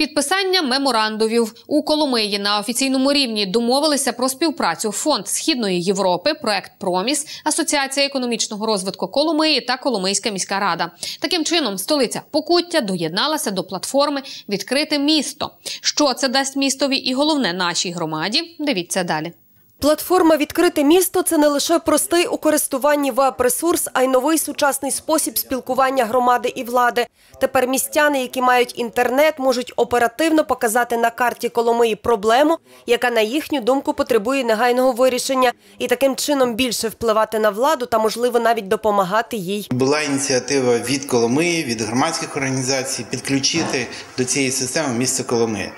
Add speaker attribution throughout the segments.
Speaker 1: Підписання меморандумів у Коломиї на офіційному рівні домовилися про співпрацю Фонд Східної Європи, проект Проміс, Асоціація економічного розвитку Коломиї та Коломийська міська рада. Таким чином, столиця Покуття доєдналася до платформи Відкрите місто. Що це дасть містові, і головне нашій громаді. Дивіться далі.
Speaker 2: Платформа Відкрите місто це не лише простий у користуванні веб-ресурс, а й новий сучасний спосіб спілкування громади і влади. Тепер містяни, які мають інтернет, можуть оперативно показати на карті Коломиї проблему, яка на їхню думку потребує негайного вирішення, і таким чином більше впливати на владу та, можливо, навіть допомагати їй.
Speaker 3: Була ініціатива від Коломиї, від громадських організацій підключити до цієї системи місце Коломиї.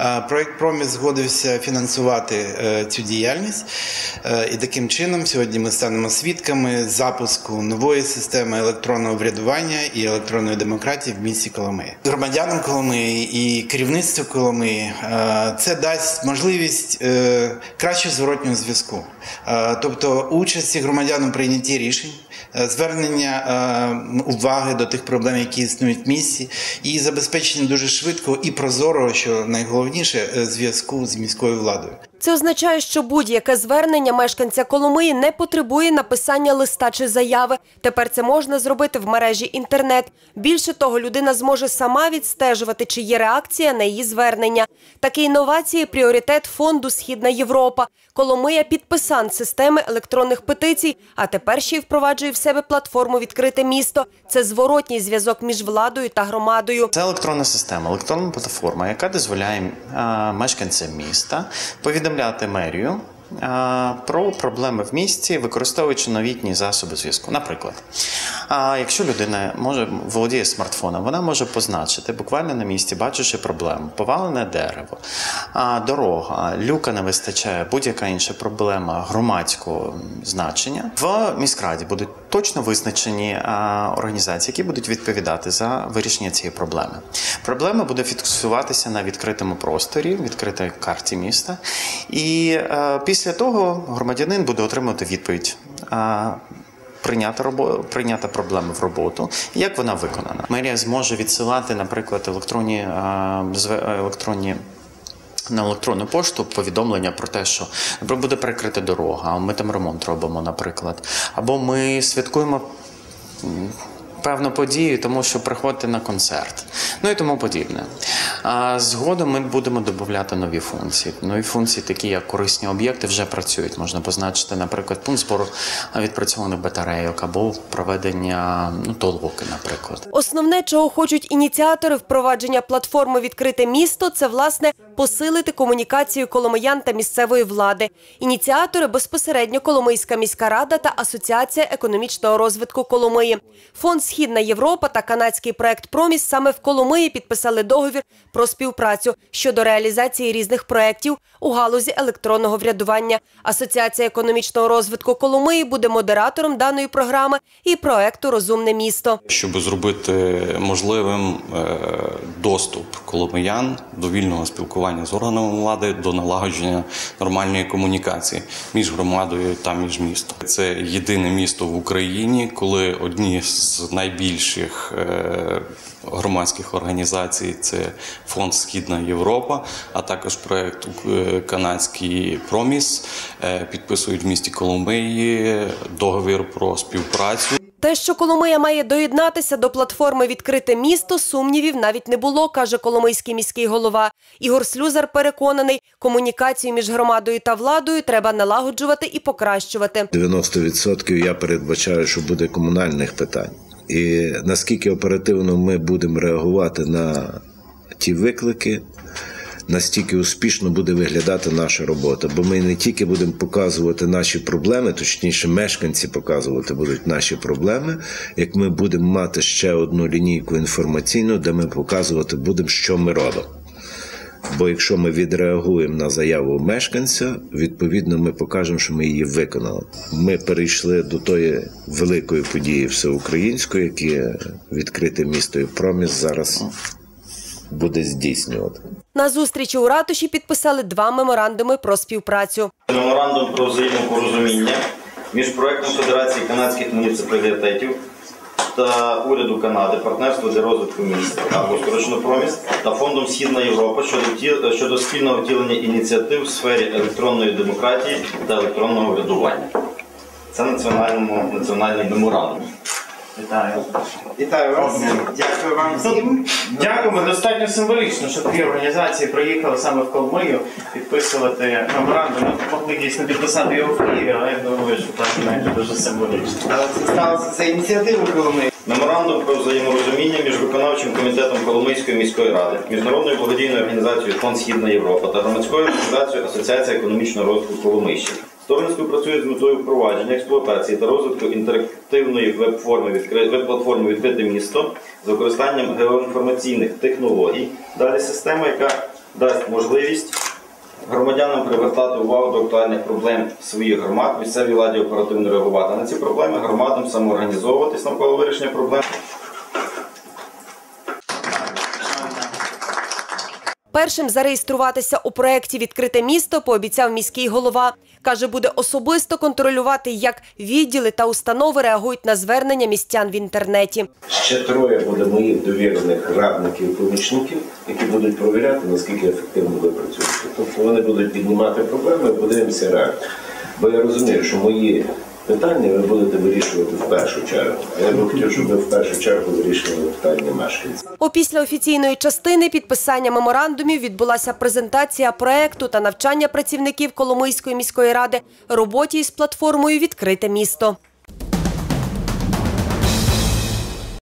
Speaker 3: Е, Проект Проміс згодився фінансувати е, цю діяльність. Е, І таким чином сьогодні ми станемо свідками запуску нової системи електронного врядування і електронної демократії в місті Коломиї. Громадянам Коломиї і керівництву Коломиї е, це дасть можливість е, кращого зворотнього зв'язку, тобто участі громадян у прийнятті рішень, звернення уваги до тих проблем, які існують в місті, і забезпечення дуже швидкого і прозорого, що найголовніше, зв'язку з міською владою.
Speaker 2: Це означає, що будь-яке звернення мешканця Коломиї не потребує написання листа чи заяви. Тепер це можна зробити в мережі інтернет. Більше того, людина зможе сама відстежувати, чи є реакція на її звернення. Такі інновації пріоритет фонду Східна Європа. Коломия підписант системи електронних петицій, а тепер ще й впроваджує в себе платформу Відкрите місто. Це зворотній зв'язок між владою та громадою.
Speaker 4: Це електронна система, електронна платформа, яка дозволяє мешканцям міста повідомляти мерію. Про проблеми в місті, використовуючи новітні засоби зв'язку. Наприклад, а якщо людина може володіє смартфоном, вона може позначити буквально на місці, бачачи проблему, повалене дерево, дорога, люка не вистачає, будь-яка інша проблема громадського значення. В міськраді будуть точно визначені організації, які будуть відповідати за вирішення цієї проблеми. Проблема буде фіксуватися на відкритому просторі, відкритій карті міста, і е, після того громадянин буде отримувати відповідь. А, Прийняти робо... прийняти проблему в роботу, як вона виконана. Мерія зможе відсилати, наприклад, електронні а, електронні. На електронну пошту повідомлення про те, що буде перекрита дорога, а ми там ремонт робимо, наприклад. Або ми святкуємо певну подію, тому що приходите на концерт, ну і тому подібне. А згодом ми будемо додати нові функції. Нові функції, такі як корисні об'єкти, вже працюють. Можна позначити, наприклад, пункт збору відпрацьованих батарейок або проведення ну, толоки, наприклад.
Speaker 2: Основне, чого хочуть ініціатори впровадження платформи Відкрите місто, це власне посилити комунікацію коломиян та місцевої влади. Ініціатори безпосередньо Коломийська міська рада та Асоціація економічного розвитку Коломиї. Фонд Східна Європа та канадський проект Проміс саме в Коломиї підписали договір про співпрацю щодо реалізації різних проєктів у галузі електронного врядування. Асоціація економічного розвитку Коломиї буде модератором даної програми і проекту Розумне місто.
Speaker 5: щоб зробити можливим е, доступ коломиян до вільного спілкування з органами влади, до налагодження нормальної комунікації між громадою та між містом. Це єдине місто в Україні, коли одні з найбільших е, громадських організацій це фонд Східна Європа, а також проект е, канадський Проміс е, підписують в місті Коломиї договір про співпрацю.
Speaker 2: Те, що Коломия має доєднатися до платформи Відкрите місто, сумнівів навіть не було, каже Коломийський міський голова. Ігор Слюзар переконаний, комунікацію між громадою та владою треба налагоджувати і покращувати.
Speaker 6: 90% я передбачаю, що буде комунальних питань. І наскільки оперативно ми будемо реагувати на ті виклики, настільки успішно буде виглядати наша робота. Бо ми не тільки будемо показувати наші проблеми, точніше, мешканці показувати будуть наші проблеми, як ми будемо мати ще одну лінійку інформаційну, де ми показувати будемо, що ми робимо. Бо якщо ми відреагуємо на заяву мешканця, відповідно ми покажемо, що ми її виконали. Ми перейшли до тої великої події всеукраїнської, які відкрите місто і проміс зараз буде здійснювати.
Speaker 2: На зустрічі у ратуші підписали два меморандуми про співпрацю.
Speaker 7: Меморандум про взаємопорозуміння між проектом Федерації канадських муніципалітетів та уряду Канади партнерство для розвитку міст або скорочено проміс та фондом Східна Європа щодо щодо спільного втілення ініціатив в сфері електронної демократії та електронного врядування. Це національному національний меморандум.
Speaker 4: Вітаю.
Speaker 3: Вітаю вас. Дякую вам всім.
Speaker 4: Дякуємо. Достатньо символічно, що дві організації приїхали саме в Коломию підписувати меморандум. Ми могли дійсно підписати його в Києві, але я думаю, що так знаєте, дуже символічно.
Speaker 3: Але це сталося це ініціатива Коломиї.
Speaker 7: Меморандум про взаєморозуміння між виконавчим комітетом Коломийської міської ради, міжнародною благодійною організацією Фонд Східна Європа та громадською організацією Асоціація економічного розвитку Коломийщини. Сторони співпрацюють з метою впровадження, експлуатації та розвитку інтерактивної веб-форми відкри- веб-платформи відкрите місто з використанням геоінформаційних технологій. Далі система, яка дасть можливість громадянам привертати увагу до актуальних проблем своїх громад, місцевій владі оперативно реагувати на ці проблеми, громадам самоорганізовуватись навколо вирішення проблем.
Speaker 2: Першим зареєструватися у проєкті Відкрите місто пообіцяв міський голова. Каже, буде особисто контролювати, як відділи та установи реагують на звернення містян в інтернеті.
Speaker 6: Ще троє буде моїх довірених радників помічників, які будуть провіряти, наскільки ефективно ви працюєте. Тобто вони будуть піднімати проблеми, подивимося реакцію. Бо я розумію, що мої питання ви будете вирішувати в першу чергу. А я би хотів, щоб ви в першу чергу вирішували питання мешканців.
Speaker 2: Опісля офіційної частини підписання меморандумів відбулася презентація проекту та навчання працівників Коломийської міської ради роботі із платформою Відкрите місто.